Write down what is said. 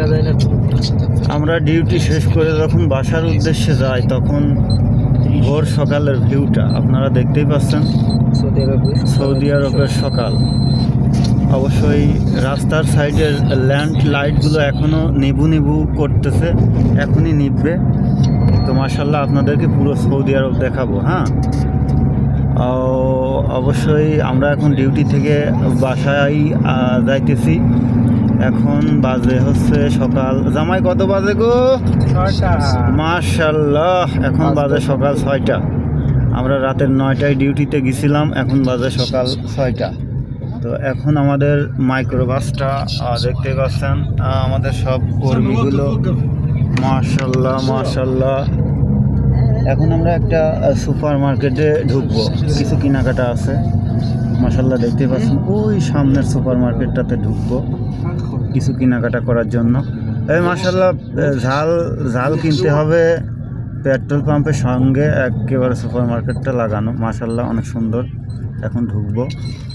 দেখা যায় না আমরা ডিউটি শেষ করে যখন বাসার উদ্দেশ্যে যাই তখন ভোর সকালের ভিউটা আপনারা দেখতেই পাচ্ছেন। সৌদি আরবে সৌদি আরবের সকাল। অবশ্যই রাস্তার সাইডের ল্যান্ড লাইটগুলো এখনও নিবু নিবু করতেছে এখনই নিববে। তো মাসাল্লাহ আপনাদেরকে পুরো সৌদি আরব দেখাবো হ্যাঁ? ও, অবশ্যই আমরা এখন ডিউটি থেকে বাসায় যাইতেছি। এখন বাজে হচ্ছে সকাল। জামাই কত বাজে গো? মাশাল্লাহ এখন বাজে সকাল ছয়টা। আমরা রাতের নয়টায় ডিউটিতে গেছিলাম এখন বাজে সকাল ছয়টা। তো এখন আমাদের মাইক্রোবাসটা দেখতে পাচ্ছেন আমাদের সব কর্মীগুলো। মাশাল্লাহ মাশাল্লাহ। এখন আমরা একটা সুপার মার্কেটে ঢুকবো। কিছু কেনাকাটা আছে। মাশাল্লাহ দেখতে পাচ্ছেন, ওই সামনের সুপার মার্কেটটাতে ঢুকবো কিছু কেনাকাটা করার জন্য। এই মাসাল্লাহ ঝাল ঝাল কিনতে হবে, পেট্রোল পাম্পের সঙ্গে একেবারে সুপার মার্কেটটা লাগানো। মাসাল্লাহ অনেক সুন্দর। এখন ঢুকবো।